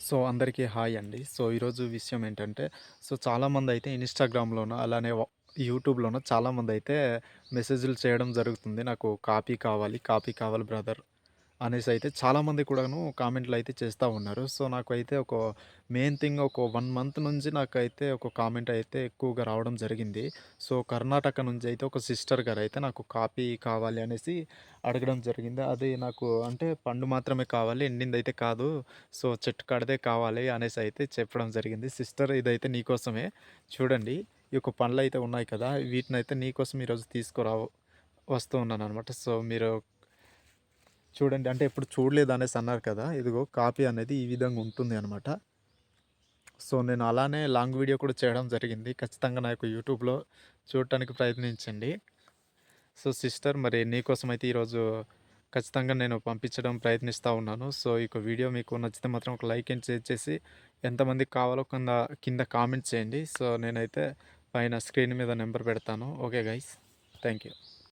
So అందరికీ hi అండి. So ఈరోజు విషయం ఏంటంటే, సో చాలామంది అయితే ఇన్‌స్టాగ్రామ్‌లోనో, అలానే యూట్యూబ్లోనో చాలామంది అయితే మెసేజ్‌లు చేయడం జరుగుతుంది. నాకు కాపీ కావాలి, కాపీ కావాలి బ్రదర్ అనేసి అయితే చాలామంది కూడాను కామెంట్‌లు అయితే చేస్తూ ఉన్నారు. సో నాకైతే ఒక మెయిన్ థింగ్ ఒక వన్ మంత్ నుంచి నాకైతే ఒక కామెంట్ అయితే ఎక్కువగా రావడం జరిగింది. సో కర్ణాటక నుంచి అయితే ఒక సిస్టర్ గారు అయితే నాకు కాపీ కావాలి అనేసి అడగడం జరిగింది. అది నాకు అంటే పండు మాత్రమే కావాలి, ఎండిందయితే కాదు. సో చెట్టు కాడదే కావాలి అనేసి అయితే చెప్పడం జరిగింది. సిస్టర్ ఇదైతే నీకోసమే చూడండి. ఈ యొక్క పండ్లయితే ఉన్నాయి కదా! వీటినైతే నీకోసం ఈరోజు తీసుకురా వస్తూ ఉన్నాను అనమాట సో మీరు చూడండి. అంటే ఎప్పుడు చూడలేదు అనేసి అన్నారు కదా! ఇదిగో కాపీ అనేది ఈ విధంగా ఉంటుంది అనమాట. సో నేను అలానే లాంగ్ వీడియో కూడా చేయడం జరిగింది. ఖచ్చితంగా నా యొక్క యూట్యూబ్‌లో చూడటానికి ప్రయత్నించండి. సో సిస్టర్ మరి నీకోసం అయితే ఈరోజు ఖచ్చితంగా నేను పంపించడం ప్రయత్నిస్తూ ఉన్నాను. సో ఈ వీడియో మీకు నచ్చితే మాత్రం ఒక లైక్ అండ్ షేర్ చేసి ఎంతమందికి కావాలో కింద కింద కామెంట్ చేయండి. సో నేనైతే పైన స్క్రీన్ మీద నెంబర్ పెడతాను. Okay guys. Thank you.